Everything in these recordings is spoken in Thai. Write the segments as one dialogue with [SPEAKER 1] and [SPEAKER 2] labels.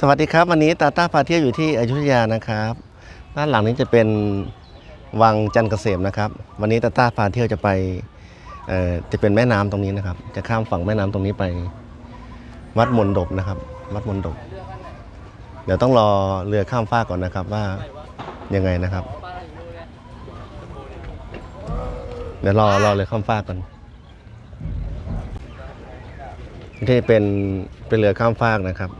[SPEAKER 1] สวัสดีครับ วันนี้ตาต้าพาเที่ยวอยู่ที่อยุธยานะครับด้านหลังนี้จะเป็นวังจันทร์เกษมนะครับ วันนี้ตาต้าพาเที่ยวจะไปจะเป็นแม่น้ำตรงนี้นะครับ จะข้ามฝั่งแม่น้ำตรงนี้ไป วัดมนดบนะครับ วัดมนดบเดี๋ยวต้องรอเรือข้ามฟากก่อนนะครับว่ายังไงนะครับ เดี๋ยวรอรอเรือข้ามฟากก่อนที่เป็นเป็นเรือข้ามฟากนะครับ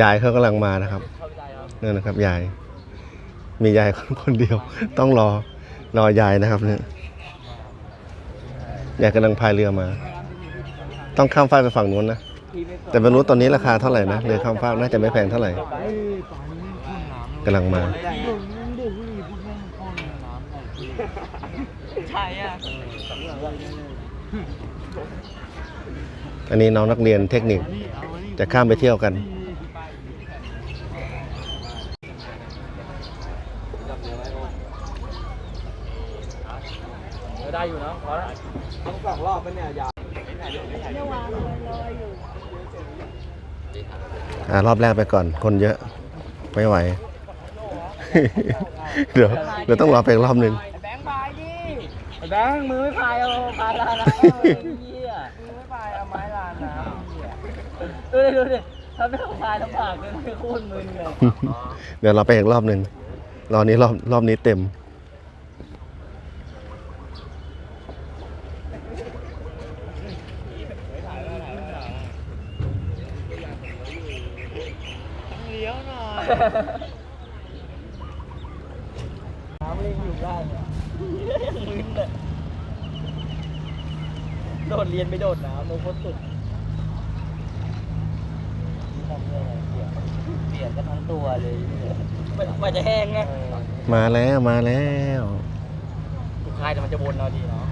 [SPEAKER 1] ยายเขากำลังมานะครับนี่นนะครับยาย มียายคนเดียว ต้องรอรอยายนะครับเนี่ยยายกำลังพายเรือมา ต้องข้ามฟากไปฝั่งนู้นนะแต่ไม่รู้ตอนนี้ราคาเท่าไหร่นะเรือข้ามฟากน่าจะไม่แพงเท่าไหร่กำลังมา
[SPEAKER 2] ใช่อะ
[SPEAKER 1] อันนี้น้องนักเรียนเทคนิคจะข้ามไปเที่ยวกัน
[SPEAKER 2] ได้อยู่นะพอแล้ว ต้องสองรอบเป็นเนี่ยยาว
[SPEAKER 1] อ่ารอบแรกไปก่อน คนเยอะ ไม่ไหว เดี๋ยวเดี๋ยวต้องรอไปอีกรอบหนึ่ง
[SPEAKER 2] แบงค์พายดิแบงค์มือไม่พายเอาพายลาน้ำเหี้ยมือไม่พายเอาไม้ลาน้ำเหี้ยดูดิดูดิถ้าไม่เอาพายลำบากเลยโคตรมึนเลย
[SPEAKER 1] เดี๋ยวเราไปอีกรอบหนึ่งรอบนี้รอบรอบนี้เต็ม
[SPEAKER 2] เลี้ยวห น่อยน้ำเล่นอยู่ได้เนี่ยมึนเลยโดดเรียนไปโดดน้ำโดนโคตรสุดทำเลยเปลี่ยนเปลี่ยนกันทั้งตัวเลยกว่าจะแห้งไง
[SPEAKER 1] มาแล้วมาแล้ว
[SPEAKER 2] ทุกค่ายแต่มันจะวนเราดีเนาะ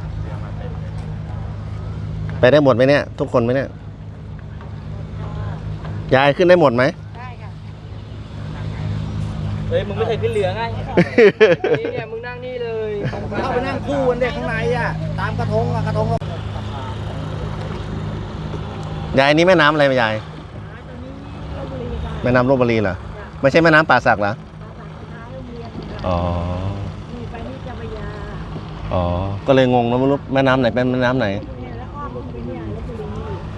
[SPEAKER 1] ไปได้หมดไหมเนี่ย ทุกคนไหมเนี่ยยายขึ้นได้หมดไหม
[SPEAKER 2] เฮ้ยมึงไม่เคยขึ้นเรือไงนี่เนี่ยมึงนั่งนี่เลย
[SPEAKER 3] เข้าไปนั่งคู่กันเด็กข้างในอะตามกระทงอะกระทงเรา
[SPEAKER 1] ยายนี่แม่น้ำอะไรไหมยายแม่น้ำลบบุรีเหรอไม่ใช่แม่น้ำป่าสักเหรออ๋อ
[SPEAKER 4] มีไปนี่เจ้าพระยา
[SPEAKER 1] อ๋อ ก็เลยงงนะไม่รู้แม่น้ำไหนเป็นแม่น้ำไหน
[SPEAKER 4] เนี่ยแล้วอ้อมลงไปเนี่ยลบบุรี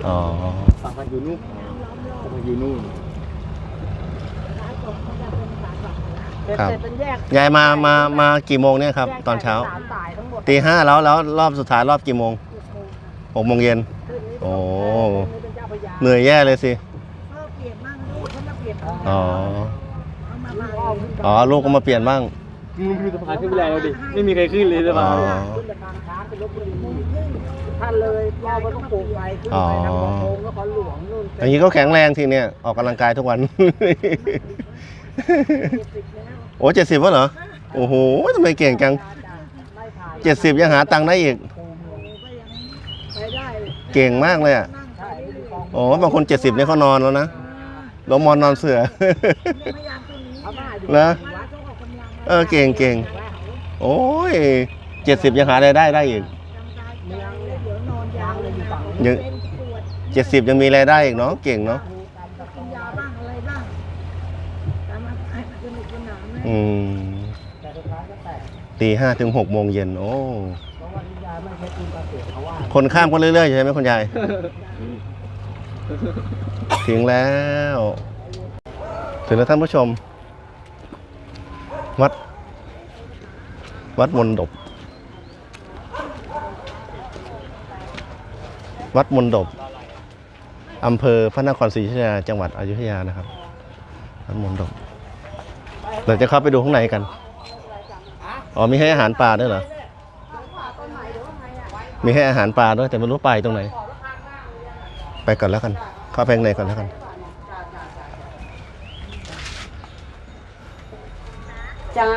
[SPEAKER 1] อ๋อ
[SPEAKER 2] ฝั่งมันอยู่นู่น
[SPEAKER 4] น้ำล้อมรอบ
[SPEAKER 2] มันอยู่นู่น
[SPEAKER 4] ร้านตกเขาจะเป็นสาม ฝั่งนะ
[SPEAKER 1] ครับ
[SPEAKER 4] แต่เป็นแยก
[SPEAKER 1] ยายมามามากี่โมงเนี่ยครับตอนเช้า
[SPEAKER 4] สามสายทั้งหมด
[SPEAKER 1] ตีห้าแล้วแล้วรอบสุดท้ายรอบกี่โมง
[SPEAKER 4] หกโมง
[SPEAKER 1] หกโมงเย็น
[SPEAKER 4] ขึ้นนี่
[SPEAKER 1] โอ้
[SPEAKER 4] เป็นเจ้าพระยา
[SPEAKER 1] เหนื่อยแย่เลยสิ
[SPEAKER 4] เออเปลี่ยนบ้างลูกเขามาเปลี่ยน
[SPEAKER 1] อ๋อ
[SPEAKER 4] เอามามาอ้อมขึ้น
[SPEAKER 1] อ๋อลูกก็มาเปลี่ยนบ้าง
[SPEAKER 2] มึงคือสะพานขึ้นไปแล้วดิ ไม่มีใครขึ้นเลยสะ
[SPEAKER 1] อ๋
[SPEAKER 2] พา
[SPEAKER 1] อ
[SPEAKER 2] น
[SPEAKER 4] ขึ้นจากทางช้างไปลบบุรีท่านเลยรอบมันต้องปลูกไปขึ้น
[SPEAKER 1] อ๋อ
[SPEAKER 4] ไปทางบางโพงแล้วขอหลวงนู่น
[SPEAKER 1] อย่างนี้ก็แข็งแรงทีเนี่ยออกกำลังกายทุกวัน โอ้เจ็ดสิบวะเหรอ โอ้โหทำไมเก่งจังเจ็ดสิบยังหาตังค์ได้อีก เก่งมากเลยอะโอ้บางคนเจ็ดสิบเนี่ยเขานอนแล้วนะลงมอนนอนเสือ
[SPEAKER 4] พยายามตรงนี้เอามาดู
[SPEAKER 1] เหรอ
[SPEAKER 4] วัดต้องออกกำลัง
[SPEAKER 1] เออเก่งเก่งโอ้ยเจ็ดสิบยังหารายได้ได้อีก
[SPEAKER 4] ยังเจ็
[SPEAKER 1] ดสิบยังมีรายได้อีกเนาะเก่งเนาะ
[SPEAKER 4] กินยาบ้างอะไรบ้างตามมาให้สนุกสนานนะ
[SPEAKER 1] อืม
[SPEAKER 4] แต่สุดท้ายก็แตก
[SPEAKER 1] ตีห้าถึงหกโมงเย็นโอ้
[SPEAKER 4] เพราะว่าที่ยาไม่ใช่กินกาเสียเขาว่า
[SPEAKER 1] คนข้ามก็เรื่อยๆใช่ไหมคุณยาย ถึงแล้ว ถึงแล้วท่านผู้ชม วัด วัดมนดบ วัดมนดบอำเภอพระนครศรีอยุธยาจังหวัดอยุธยานะครับวัดมนดบ เราจะเข้าไปดูข้างในกัน อ๋อมีให้อาหารปลาด้วยเหรอ มีให้อาหารปลาด้วยแต่ไม่รู้ไปตรงไหน ไปก่อนแล้วกัน เข้าไปข้างในก่อนแล้วกัน
[SPEAKER 4] จ้า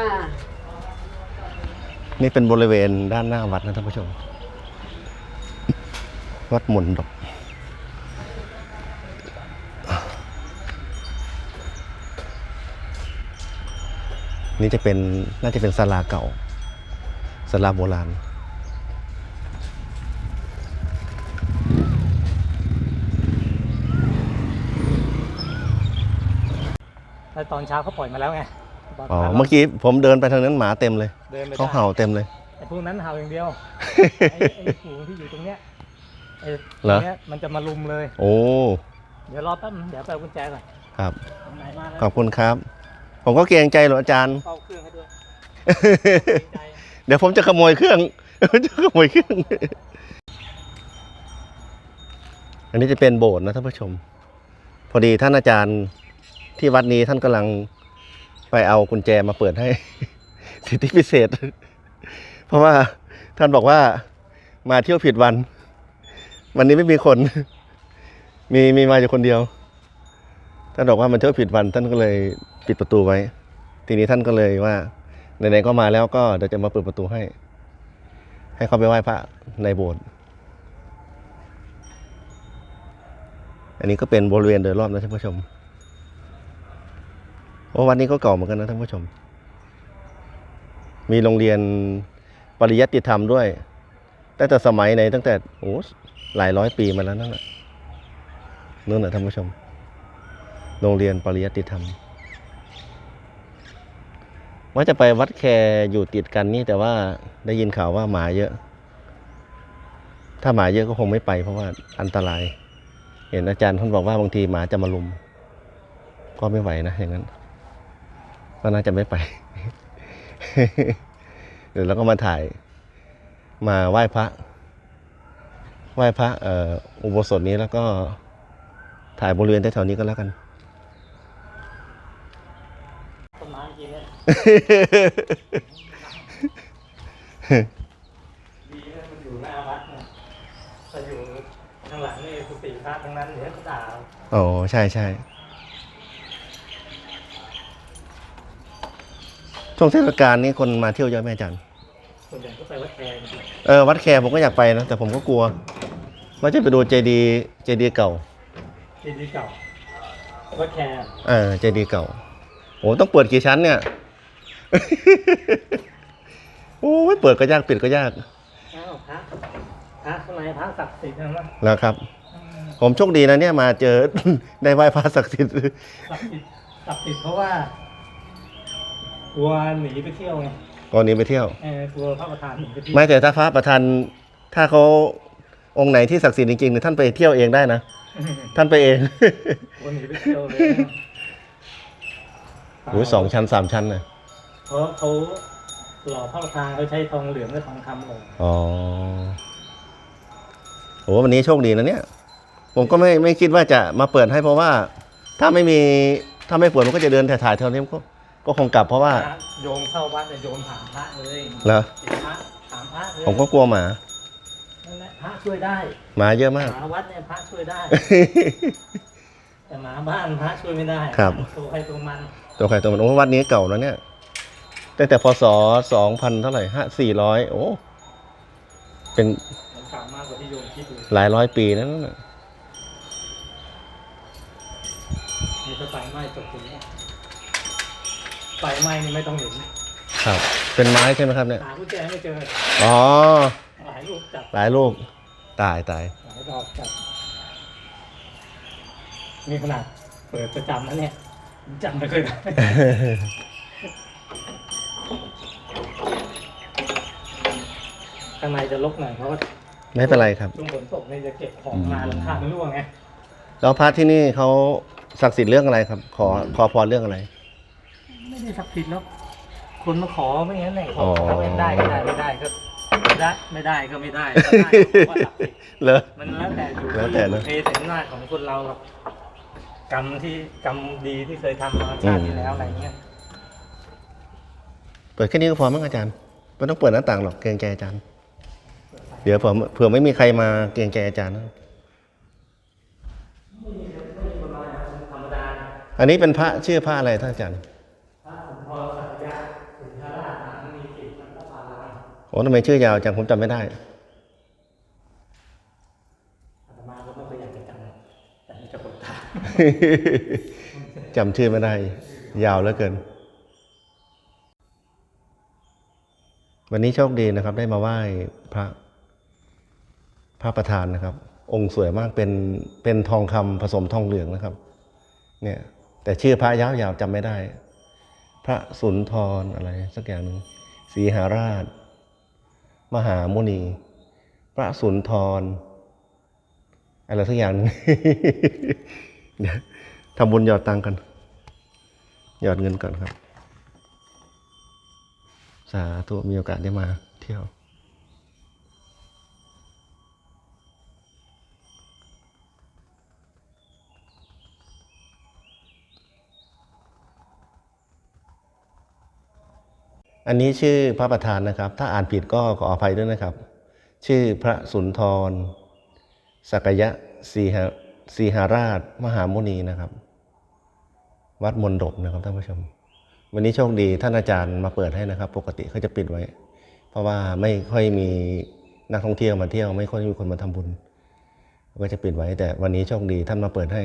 [SPEAKER 1] นี่เป็นบริเวณด้านหน้าวัดนะท่านผู้ชม วัดมนดบ นี่จะเป็นน่าจะเป็นศาลาเก่าศาลาโบราณ
[SPEAKER 3] แล้วตอนเช้าเขาปล่อยมาแล้วไงตน
[SPEAKER 1] อ๋อ
[SPEAKER 3] ช้า
[SPEAKER 1] เมื่อกี้ผมเดินไปทางนั้นหมาเต็มเลย
[SPEAKER 3] เดินไป
[SPEAKER 1] เขา
[SPEAKER 3] ได้
[SPEAKER 1] เห่าเต็มเลย
[SPEAKER 3] ไอ้พวกนั้นเห่าอย่างเดียว ไอ้ไอ้ฝูงที่อยู่ตรงเนี้ยไอ้
[SPEAKER 1] เหรอ
[SPEAKER 3] ตงเนี้ยมันจะมาลุมเลย
[SPEAKER 1] โอ้
[SPEAKER 3] เดี๋ยวรอแป๊บนึงเดี๋ยวไปเอากุญแจก่อน
[SPEAKER 1] ครับ
[SPEAKER 3] ไหนมาแล้ว
[SPEAKER 1] ขอบคุณครับ ผมก็เกรงใจหรอกอาจารย์
[SPEAKER 3] เฝ้าเครื่องให้ด้วยเกรงใจ
[SPEAKER 1] เดี๋ยวผมจะขโมยเครื่องผมจะขโมยเครื่อง อันนี้จะเป็นโบสถ์นะท่านผู้ชม พอดีท่านอาจารย์ที่วัดนี้ท่านกำลังไปเอากุญแจมาเปิดให้ สิทธิพิเศษ เพราะว่าท่านบอกว่ามาเที่ยวผิดวัน วันนี้ไม่มีคน มีมีมาอยู่คนเดียว ท่านบอกว่ามันเที่ยวผิดวันท่านก็เลย ปิดประตูไว้ ทีนี้ท่านก็เลยว่าไหนๆก็มาแล้วก็เดี๋ยวจะมาเปิดประตูให้ ให้เขาไปไหว้พระในโบสถ์อันนี้ก็เป็นบริเวณโดยรอบนะท่านผู้ชมโอ้วันนี้ก็เก่าเหมือนกันนะท่านผู้ชม มีโรงเรียนปริยัติธรรมด้วยตั้งแต่สมัยไหนตั้งแต่โอ้หลายร้อยปีมาแล้วนั่นแหละนู่นนะท่านผู้ชม โรงเรียนปริยัติธรรม ว่าจะไปวัดแคอยู่ติดกันนี่แต่ว่าได้ยินข่าวว่าหมาเยอะ ถ้าหมาเยอะก็คงไม่ไป เพราะว่าอันตราย เห็นอาจารย์ท่านบอกว่าบางทีหมาจะมาลุม ก็ไม่ไหวนะอย่างนั้นก็น่าจะไม่ไปเดี๋ยวเราก็มาถ่าย มาไหว้พระ ไหว้พระอ,อ,อุโบสถนี้แล้วก็ถ่ายบริเวณแถวๆนี้ก็แล้วกั
[SPEAKER 3] นไม้จริงเนี่ย ดีนะมันอยู่หน้าวัดเนี่ยถ้าอยู่ข้างหลังนี่กุฏิพระทั้งนั้นเดี๋ยวเขาด่าเอา
[SPEAKER 1] อ๋อใช่ใช่ช่วงเทศกาลนี้คนมาเที่ยวเยอะไหมอาจารย์
[SPEAKER 3] ส่วนใหญ่ก็ไปวัดแคร์
[SPEAKER 1] เออวัดแคร์ผมก็อยากไปนะ แต่ผมก็กลัวว่าจะไปดูเจดีเจดีเก่า
[SPEAKER 3] ที่ดีเก่าวัดแคร์
[SPEAKER 1] เออเจดีเก่าโอ้ต้องเปิดกี่ชั้นเนี่ย โอ้ยเปิดก็ยากปิดก็ยาก
[SPEAKER 3] อ้าวพระพระข้างในพระศักดิ์สิทธิ์นะ
[SPEAKER 1] แล้วครับ ผมโชคดีนะเนี่ยมาเจอ ได้ไหว้พระศักดิ์สิทธิ์
[SPEAKER 3] ศักดิ์สิทธิ์ศักดิ์สิทธิ์เพราะว่ากลัวหนีไปเที่ยวไง
[SPEAKER 1] ก่อนนี้ไปเที่ยว
[SPEAKER 3] เออกลัวพระประธานหนีไปเที่ยว
[SPEAKER 1] ไม่แต่ถ้าพระประธานถ้าเขาองค์ไหนที่ศักดิ์สิทธิ์จริงๆเนี่ยท่านไปเที่ยวเองได้นะท่านไปเอง
[SPEAKER 3] กลัวหนีไปเที่ยวเลย
[SPEAKER 1] โอ้ยสองชั้นสามชั้นนะ
[SPEAKER 3] เพ ราะเขาหล่อพระประธานเขาใช้ทองเหลืองและทองคำหล่อ
[SPEAKER 1] อ๋อโหวันนี้โชคดีนะเนี่ย ผมก็ไม่ไม่คิดว่าจะมาเปิดให้เพราะว่า ถ้าไม่มีถ้าไม่เปิดมันก็จะเดินถ่ายๆเท่านี้ก็ก็คงกลับเพราะว่า
[SPEAKER 3] พระโยมเข้าวัดเนี่ยโยมถามพระเลย
[SPEAKER 1] เหรอ
[SPEAKER 3] ติดพระถามพระเลย
[SPEAKER 1] ผมก็กลัวหมา
[SPEAKER 3] นั่นแหละพระช่วยได้
[SPEAKER 1] หมาเยอะ
[SPEAKER 3] ห
[SPEAKER 1] มาก
[SPEAKER 3] มาวัดเนี่ยพระช่วยได้ แต่หมาบ้านพระช่วยไม่ได้
[SPEAKER 1] ครับ
[SPEAKER 3] ตัวใครตัวมัน
[SPEAKER 1] ตัวใครตัวมันโอ้วัดนี้เก่าแล้วเนี่ย ตั้งแต่พศสองพันเท่าไหร่ห้าสี่ร้อยโอ้เป็น
[SPEAKER 3] มันเก่ามากกว่าที่โยมคิดดู
[SPEAKER 1] หลายร้อยปีนั่นน่ะ
[SPEAKER 3] นี่ถ้าไฟไหม้จบตรงนี้ไฟไหม้นี่ไม่ต้องเห็น
[SPEAKER 1] ครับ เป็นไม้ใช่ไหมครับเนี่ย
[SPEAKER 3] หากุญแจไม่เจอ
[SPEAKER 1] อ๋อ
[SPEAKER 3] หลายลูกจับ
[SPEAKER 1] หลายลูกตายตาย
[SPEAKER 3] หลายดอกจับนี่ขนาดเปิดประจำนะเนี่ยจำไม่เคยได้ ข้างในจะลกหน่อยเพราะว่า
[SPEAKER 1] ไม่เป็นไรครับ
[SPEAKER 3] ช่วงฝนตกเนี่ยจะเก็บของมาหลังคามันร่วงไง
[SPEAKER 1] แล้วพระที่นี่เขาศักดิ์สิทธิ์เรื่องอะไรครับ ขอขอพรเรื่องอะไร
[SPEAKER 3] ไม่ได้ศักดิ์สิทธิ์แล้วคนมาขอไม่งั้นแหละข
[SPEAKER 1] อ๋
[SPEAKER 3] อ
[SPEAKER 1] อ
[SPEAKER 3] ถ้าเป็นได้ก็ได้ไม่ได้ก็ได้ไม่ได้ก็ไม่ได้ถ้าได้ก็ว่าศักดิ์สิทธิ์
[SPEAKER 1] เหรอ
[SPEAKER 3] มันแล้วแต่อยู่
[SPEAKER 1] แล้วแต่นะ
[SPEAKER 3] เทเสนาจของคนเราครับกรรมที่กรรมดีที่เคยทำมาชาติที่แล้วอะไรเงี้ย
[SPEAKER 1] เปิดแค่นี้ก็พอมั้งอาจารย์ไม่ต้องเปิดหน้าต่างหรอกเกรงใจอาจารย์ เดี๋ยวเผื่อเผื่อไม่มีใครมาเกรงใจอาจารย์นะอันนี้เป็นพระชื่อพระอะไรท่านอาจารย์
[SPEAKER 3] พระสมพรสัตยะสุนทราชมีกิจพันธปาล
[SPEAKER 1] โอ้ทำไมชื่อยาวจังผมจำไม่ได้
[SPEAKER 3] อาตมาก็ไม่เคยอยากจะจำแต่จะปวดตา
[SPEAKER 1] จำชื่อไม่ได้ ยาวเหลือเกิน วันนี้โชคดีนะครับ ได้มาไหว้พระ พระประธานนะครับ องค์สวยมากเป็นเป็นทองคำผสมทองเหลืองนะครับเนี่ยแต่ชื่อพระยาวๆจำไม่ได้ พระสุนทรอะไรสักอย่างหนึ่งสีหาราช มหามุนี พระสุนทรอะไรสักอย่างหนึงเดี๋ยวทำบุญหยอดตังกัน หยอดเงินก่อนครับ สาธุมีโอกาสได้มาเที่ยว อันนี้ชื่อพระประธานนะครับ ถ้าอ่านผิดก็ขออภัยด้วยนะครับ ชื่อพระสุนทรสักยะสีหาสีหาราชมหามุนีนะครับ วัดมนดบนะครับท่านผู้ชม วันนี้โชคดีท่านอาจารย์มาเปิดให้นะครับ ปกติเขาจะปิดไว้ เพราะว่าไม่ค่อยมีนักท่องเที่ยวมาเที่ยว ไม่ค่อยมีคนมาทำบุญ ก็จะปิดไว้แต่วันนี้โชคดีท่านมาเปิดให้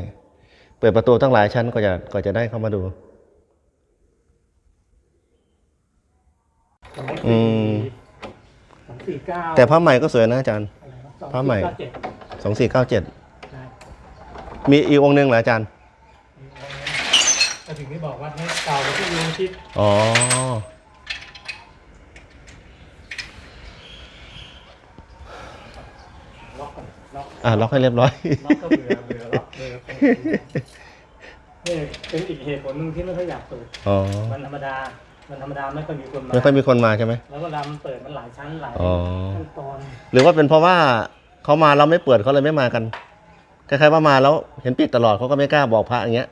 [SPEAKER 1] เปิดประตูตั้งหลายชั้นก็จะก็จะได้เข้ามาดู อืม
[SPEAKER 3] สองสี่เก้า
[SPEAKER 1] แต่ผ้าใหม่ก็สวยนะอาจารย์พระใหม่สองสี่เก้าเจ็ดมีอีกองค์หนึ่งเหรออาจารย์
[SPEAKER 3] ก็ถึงได้บอกว่าเก่ากว่าที่ยูคิด
[SPEAKER 1] อ๋อ
[SPEAKER 3] ล็อกกันล็อก
[SPEAKER 1] อะล็อกให้เรียบร้อย
[SPEAKER 3] ล็อกก็เบื่อเบื่อล็อกเบื่อนี่เป็นอีกเหตุผลหนึ่งที่ไม่ค่อยอยากเปิด
[SPEAKER 1] อ๋อ
[SPEAKER 3] วันธรรมดา วันธรรมดาไม่ค่อยมีคนมา
[SPEAKER 1] ไม่ค่อยมีคนมาใช่ไหม
[SPEAKER 3] แล้วก็รำเปิดมันหลายชั้นหลาย
[SPEAKER 1] อ๋อ
[SPEAKER 3] ขั้นตอน
[SPEAKER 1] หรือว่าเป็นเพราะว่าเขามาเราไม่เปิดเขาเลยไม่มากันคล้ายๆว่ามาแล้วเห็นปิดตลอดเขาก็ไม่กล้าบอกพระอย่างเงี้ย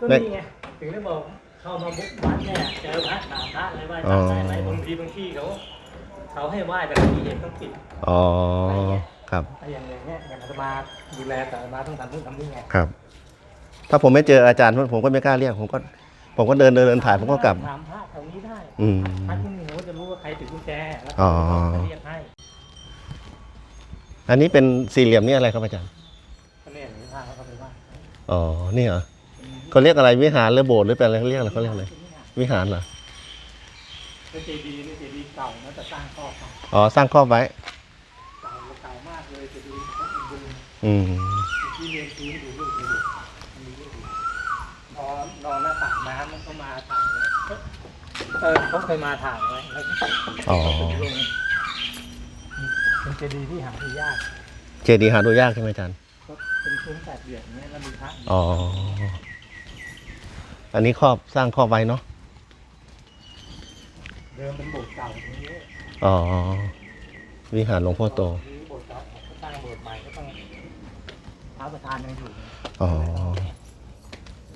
[SPEAKER 3] ก็นี่ไงถึงได้บอกเข้ามาบุกวัดเนี่ยเจอพระถามพระอะไรว่าจำได้ไหมบางทีบางที่เขาเขาให้ไหว้แต่บางทีเห็นต้องปิด
[SPEAKER 1] อ๋อครับ
[SPEAKER 3] อะไรอย่างเงี้ยอย่างอาตมาดูแลแต่อาตมาต้องทำนู่นทำนี่ไง
[SPEAKER 1] ครับ ถ้าผมไม่เจออาจารย์ผมก็ไม่กล้าเรียกผมก็ ผมก็เดินเดินเดินถ่ายผมก็กลับ
[SPEAKER 3] ถามพระแถวนี้ได้
[SPEAKER 1] อืม
[SPEAKER 3] พระที่นี่เขาจะรู้ว่าใครถือกุญแจแล้ว
[SPEAKER 1] อ๋อ
[SPEAKER 3] เขาจะเรียกให้
[SPEAKER 1] อันนี้เป็นสี่เหลี่ยมนี่อะไรครับอาจารย์
[SPEAKER 3] ก็เนี่ยหรือพระเขาก็ไปไหว้
[SPEAKER 1] อ๋อ นี่เหรอเขาเรียกอะไรวิหารหรือโบสถ์หรือเป็นอะไรเขาเรียกอะไรเขาเรียกอะไร วิหารเหรอ
[SPEAKER 3] เป็นเจดีย์นี่เจดีย์เก่านะแต่สร้างข้อเก่า
[SPEAKER 1] อ๋อ สร้างครอบไว้
[SPEAKER 3] เก่าเก่ามากเลยเจดีย์เขาเป็นดู
[SPEAKER 1] อืม
[SPEAKER 3] ที่เรียนพื้นดูรูปดูดูมันมีรูปอยู่นอนนอนหน้าต่างน้ำมันก็มาถ่ายไว้ เออเขาเคยมาถ่ายไว้แล้วก็
[SPEAKER 1] อ๋อ
[SPEAKER 3] ลงเป็นเจดีย์ที่หาดูยาก
[SPEAKER 1] เจดีย์หาดูยากใช่ไหมอาจารย์
[SPEAKER 3] ก็เป็นซุ้มแปดเหลี่ยมเนี้ยแล้วมีพระอยู่
[SPEAKER 1] อ๋อ อันนี้ครอบสร้างครอบไว้เนาะ
[SPEAKER 3] เดิมเป็นโบสถ์เก่าตรงนี้
[SPEAKER 1] อ๋อ วิหารหลวงพ่อโต
[SPEAKER 3] นี่โบสถ์เก่าก็สร้างโบสถ์ใหม่ก็ต้องพระประธานยังอยู่
[SPEAKER 1] อ๋อ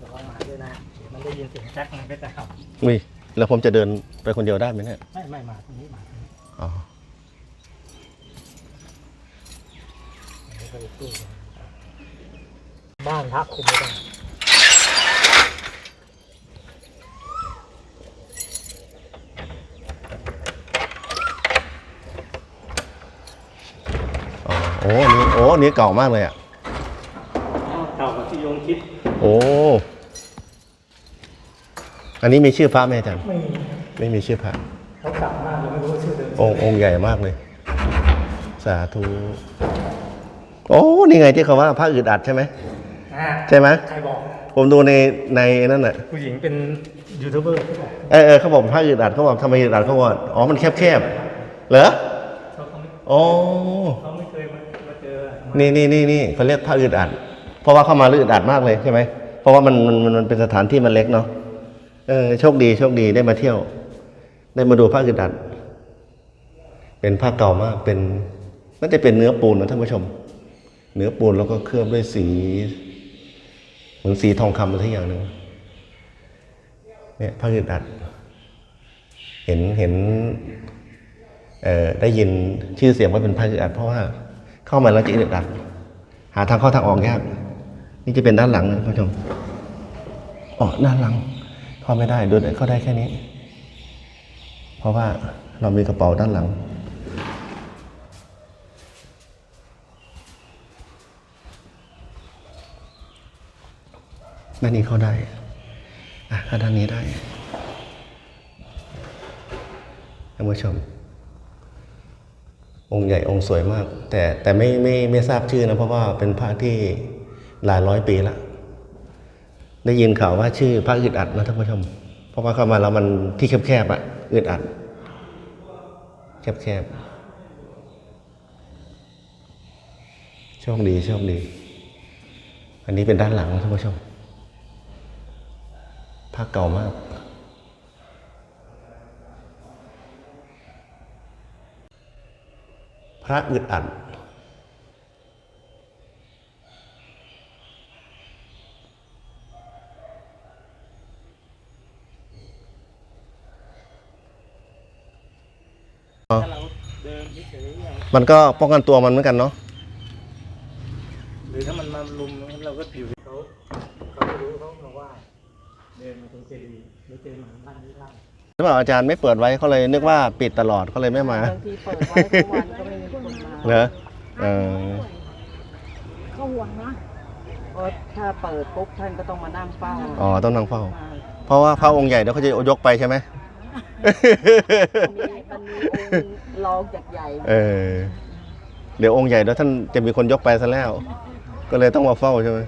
[SPEAKER 3] ระวังหมาด้วยนะมันได้ยินเสียงแจ็คมันก็จะเห่า
[SPEAKER 1] วิ แล้วผมจะเดินไปคนเดียวได้ไหมเนี่ย
[SPEAKER 3] ไม่ไม่มาตรงนี้มาตรงนี้
[SPEAKER 1] อ๋อ
[SPEAKER 3] ไม่เคยสู้กันบ้านพักคุมไม่ได้
[SPEAKER 1] อ๋อโอ้อันนี่โอ้อันนี่เก่ามากเลยอะ
[SPEAKER 3] เก่ากว่าที่โยมคิด
[SPEAKER 1] โอ้ อันนี้มีชื่อพระไหมอาจารย์
[SPEAKER 3] ไม่มี
[SPEAKER 1] ไม่มีชื่อพระ
[SPEAKER 3] เขากลับมากเราไม่รู้ว่าชื่อเดิม
[SPEAKER 1] องค์องค์ใหญ่มากเลย สาธุ โอ้ นี่ไงที่เขาว่าพระอึดอัดใช่ไหม
[SPEAKER 3] อ่า
[SPEAKER 1] ใช่ไหม
[SPEAKER 3] ใครบอก
[SPEAKER 1] ผมดูในในนั่นน่ะ
[SPEAKER 3] ผู้หญิงเป็นยูทูบเบอร์เขาบอก
[SPEAKER 1] เออเออเขาบอกพระอึดอัดเขาบอกทำไมอึดอัดเขาบอกอ๋อ มันแคบแคบๆเหรอ
[SPEAKER 3] เขาเขาไม่
[SPEAKER 1] โอ้
[SPEAKER 3] เขาไม่เคยมามาเจอ
[SPEAKER 1] นี่นี่นี่นี่เขาเรียกพระอึดอัด เพราะว่าเข้ามาแล้วอึดอัดมากเลยใช่ไหม เพราะว่ามันมันมันมันเป็นสถานที่มันเล็กเนาะ เออโชคดีโชคดีได้มาเที่ยว ได้มาดูพระอึดอัดเป็นผ้าเก่ามากเป็นน่าจะเป็นเนื้อปูนนะท่านผู้ชม เนื้อปูนแล้วก็เคลือบด้วยสีเหมือนสีทองคำอะไรทุกอย่างหนึ่งเนี่ยพระอึดอัดเห็นเห็นเอ่อได้ยินชื่อเสียงว่าเป็นพระอึดอัดเพราะว่าเข้ามาแล้วจะอึดอัดหาทางเข้าทางออกยากนี่จะเป็นด้านหลังนะท่านผู้ชมอ๋อด้านหลัง เข้าไม่ได้โดยเข้าได้แค่นี้ เพราะว่าเรามีกระเป๋าด้านหลัง ด้านนี้เข้าได้อะเข้าด้านนี้ได้ท่านผู้ชม องค์ใหญ่องค์สวยมาก แต่แต่ไม่ไม่ไม่ทราบชื่อนะ เพราะว่าเป็นพระที่หลายร้อยปีละ ได้ยินข่าวว่าชื่อพระอึดอัดนะท่านผู้ชม เพราะว่าเข้ามาแล้วมันที่แคบๆอะอึดอัด แคบๆโชคดีโชคดี อันนี้เป็นด้านหลังนะท่านผู้ชมภาพเก่ามากพระอึดอัด
[SPEAKER 3] ถ้าเราเดินเฉยๆอย่าง
[SPEAKER 1] มันก็ป้องกันตัวมันเหมือนกันเนาะ
[SPEAKER 3] หรือถ้ามันมาลุมเราก็อยู่ที่เขาเขาไม่รู้เขามาว่าเดินมาตรงเจดีย์แล้วเจอหมาบ้านนี้เล่า
[SPEAKER 1] หรือเปล่าอาจารย์ไม่เปิดไว้เขาเลยนึกว่าปิดตลอดเขาเลยไม่มา
[SPEAKER 5] บางทีเปิดไว้ทุกวันก็ไม่มีคนมา
[SPEAKER 1] เหรอเออ
[SPEAKER 4] เขาห่วงนะ
[SPEAKER 5] เพราะถ้าเปิดปุ๊บท่านก็ต้องมานั่งเฝ้า
[SPEAKER 1] อ๋อต้องนั่งเฝ้า
[SPEAKER 5] มา
[SPEAKER 1] เพราะว่าพระองค์ใหญ่เดี๋ยวเขาจะยกไปใช่ไหม
[SPEAKER 5] มีมันมีองค์ รองจากใหญ่
[SPEAKER 1] เออ เดี๋ยวองค์ใหญ่แล้วท่านจะมีคนยกไปซะแล้ว ก็เลยต้องมาเฝ้าใช่ไห
[SPEAKER 5] ม